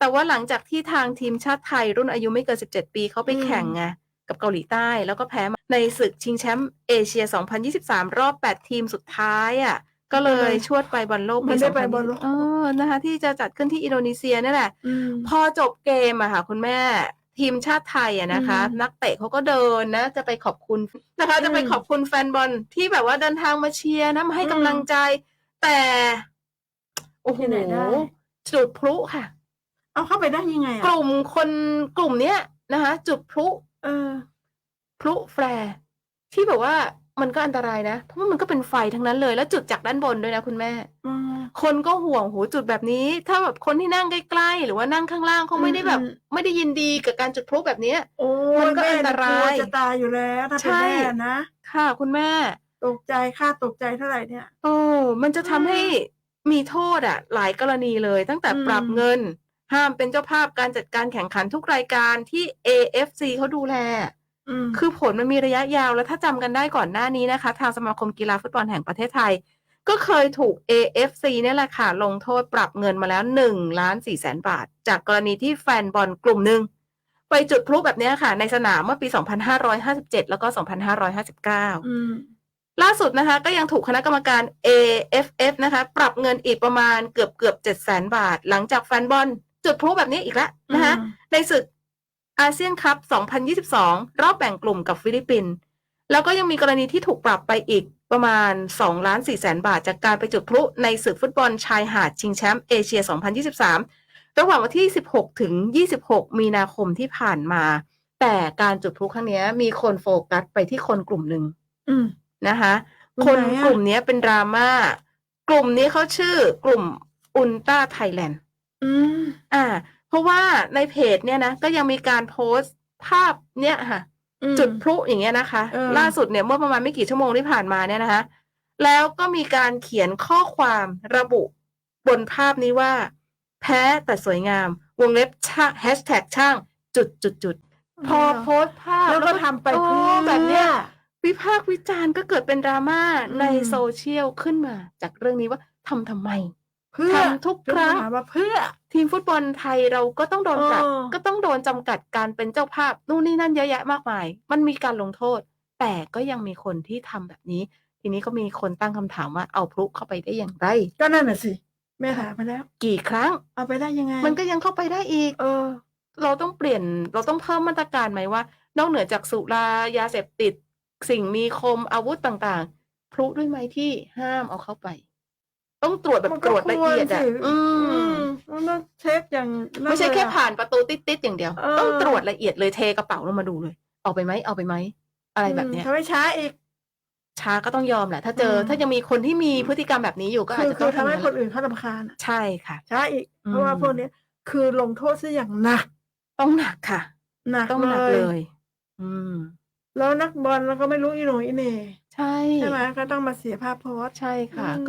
แต่ว่าหลังจากที่ทางทีมชาติไทยรุ่นอายุไม่เกิน 17 ปีเขาไปอืมแข่งไงกับเกาหลีใต้แล้วก็แพ้มาในศึกชิงแชมป์เอเชีย 2023 รอบ 8 ทีมสุดท้ายอะ ก็เลยชวดไปบอลโลกมัปีนได้ไปบอลโลก2020เออนะคะ ที่จะจัดขึ้นที่อินโดนีเซียนี่แหละอืมพอจบเกมอะค่ะ คุณแม่ทีมชาติไทยอะนะคะอืมนักเตะเขาก็เดินนะ จะไปขอบคุณนะคะ จะไปอืมขอบคุณแฟนบอลที่แบบว่าเดินทางมาเชียร์นะมาให้อืมกำลังใจ แต่ โอ้โหที่ไหนได้จุดพลุค่ะ เอาเข้าไปได้ยังไงกอะลุ่มคนกลุ่มเนี้ยนะคะ จุดพลุเออ พลุแฟร์ที่แบบว่ามันก็อันตรายนะ เพราะว่ามันก็เป็นไฟทั้งนั้นเลยแล้วจุดจากด้านบนด้วยนะคุณแม่ อืม คนก็ห่วงโหจุดแบบนี้ ถ้าแบบคนที่นั่งใกล้ๆหรือว่านั่งข้างล่างเขาไม่ได้แบบ อืม ไม่ได้ยินดีกับการจุดพลุแบบเนี้ย โอ้มันก็แอันตรายกลัวจะตายอยู่แล้ว ถ้าเป็นใช่ แม่นะค่ะ คุณแม่ ตกใจค่าตกใจเท่าไหร่เนี่ย โอ้มันจะทำอืมให้มีโทษอะหลายกรณีเลย ตั้งแต่อืม ปรับเงิน ห้ามเป็นเจ้าภาพการจัดการแข่งขันทุกรายการที่ AFC เขาดูแลอืมคือผลมันมีระยะยาวแล้วถ้าจำกันได้ก่อนหน้านี้นะคะ ทางสมาคมกีฬาฟุตบอลแห่งประเทศไทย ก็เคยถูก AFC เนี่ยแหละค่ะ ลงโทษปรับเงินมาแล้ว1ล้าน4แสนบาท จากกรณีที่แฟนบอลกลุ่มหนึ่งไปจุดพลุแบบเนี้ยค่ะ ในสนามเมื่อปี 2557 แล้วก็ 2559อืมล่าสุดนะคะ ก็ยังถูกคณะกรรมการ AFF นะคะ ปรับเงินอีกประมาณเกือบเกือบเจ็ดแสนบาท หลังจากแฟนบอล จุดพลุแบบนี้อีกแล้วนะคะอืมในศึกอาเซียนคัพ 2022 รอบแบ่งกลุ่มกับฟิลิปปินส์แล้วก็ยังมีกรณีที่ถูกปรับไปอีกประมาณ2ล้าน4แสนบาท จากการไปจุดพลุในศึกฟุตบอลชายหาดชิงแชมป์เอเชีย 2023 ระหว่างวันที่ 16 ถึง 26 มีนาคมที่ผ่านมา แต่การจุดพลุครั้งเนี้ยมีคนโฟกัสไปที่คนกลุ่มหนึ่งอืมนะคะกลุ่คมนไหนอะกลุ่มเนี้ยเป็นดราม่ากลุ่มนี้เขาชื่อกลุ่มอุลตร้าไทยแลนด์ อืมอ่าเพราะว่าในเพจเนี่ยนะ ก็ยังมีการโพสต์ภาพเนี่ยค่ะ อืมจุดพลุอย่างเงี้ยนะคะ เออล่าสุดเนี่ยเมื่อประมาณไม่กี่ชั่วโมงที่ผ่านมาเนี่ยนะคะ แล้วก็มีการเขียนข้อความระบุบนภาพนี้ว่า แพ้แต่สวยงาม วงเล็บ ช่างแฮชแท็กช่าง จุดจุดจุดพอโพสต์ภาพแล้วก็ ทำไปเพื่อโแบบเนี้ยวิพากษ์วิจารณ์ก็เกิดเป็นดราม่าอืมในโซเชียลขึ้นมาจากเรื่องนี้ว่า ทำทำไม เพื่อทำทุกครั้งยกมาว่าเพื่อ ทีมฟุตบอลไทยเราก็ต้องโดนปรับเออก็ต้องโดนจำกัดการเป็นเจ้าภาพนู่นนี่นั่นเยอะแยะมากมาย มันมีการลงโทษ แต่ก็ยังมีคนที่ทำแบบนี้ ทีนี้ก็มีคนตั้งคำถามว่าเอาพลุเข้าไปได้อย่างไร ก็นั่นน่ะสิแม่ถามไปแล้ว กี่ครั้ง เอาไปได้ยังไง มันก็ยังเข้าไปได้อีก เออ เราต้องเปลี่ยนเราต้องเพิ่มมาตรการไหมว่า นอกเหนือจากสุรายาเสพติด สิ่งมีคมอาวุธต่างๆ พลุด้วยไหมที่ห้ามเอาเข้าไป ต้องตรวจแบบมันตรวจละเอียดอะก็ควรสิ อืมมันต้องเช็คอย่างนั่นไม่ใช่แค่เลยอะ ผ่านประตูติดๆอย่างเดียว เออ ต้องตรวจละเอียดเลยเทกระเป๋าลงมาดูเลย เอาไปไหมเอาไปไหมอะไรแบบเนี้ยมถ้าไม่ช้าอีก ช้าก็ต้องยอมแหละ ถ้าเจออม ถ้ายังมีคนที่มีพฤติกรรมแบบนี้อยู่ก็อาคืจอจะคืต้อองทำให้ทำคนอื่นเขาลำคาญอะใช่ค่ะ ช้าอีก อืม เพราะว่าพวกเนี้ยคือลงโทษซะอย่างหนักต้องหนักค่ะ หนักต้องหนักเลเลยยอืม แล้วนักบอลแล้วก็ไม่รู้อีโหนอีเหน่ใช่ ใช่ไหมก็ต้องมาเสียภาพโพสต์ใช่ค่ะอืมก็